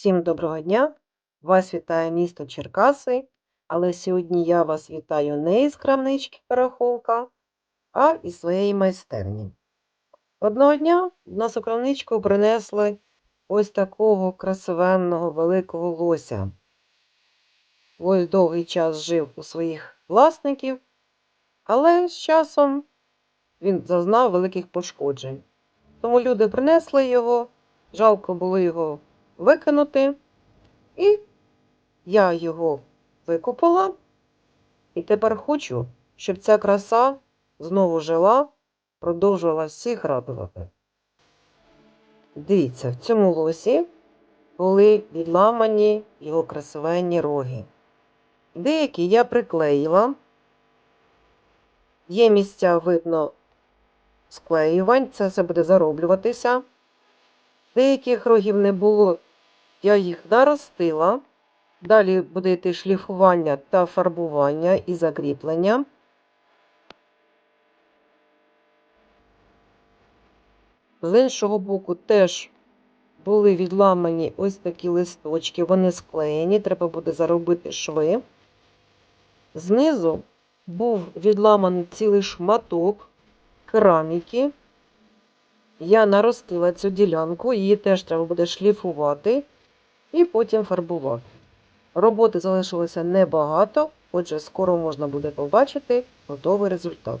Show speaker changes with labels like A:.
A: Всім доброго дня! Вас вітає місто Черкаси, але сьогодні я вас вітаю не із крамнички Пороховка, а із своєї майстерні. Одного дня в нас у крамничку принесли ось такого красивенного великого лося. Ось довгий час жив у своїх власників, але з часом він зазнав великих пошкоджень. Тому люди принесли його, жалко було його викинути. І я його викопала. І тепер хочу, щоб ця краса знову жила, продовжувала всіх радувати. Дивіться, в цьому лосі були відламані його красивенні роги. Деякі я приклеїла. Є місця, видно, склеювань, це все буде зароблюватися. Деяких рогів не було, я їх наростила. Далі буде йти шліфування та фарбування і закріплення. З іншого боку теж були відламані ось такі листочки, вони склеєні, треба буде заробити шви. Знизу був відламаний цілий шматок кераміки. Я наростила цю ділянку, її теж треба буде шліфувати і потім фарбувати. Роботи залишилося небагато, отже, скоро можна буде побачити готовий результат.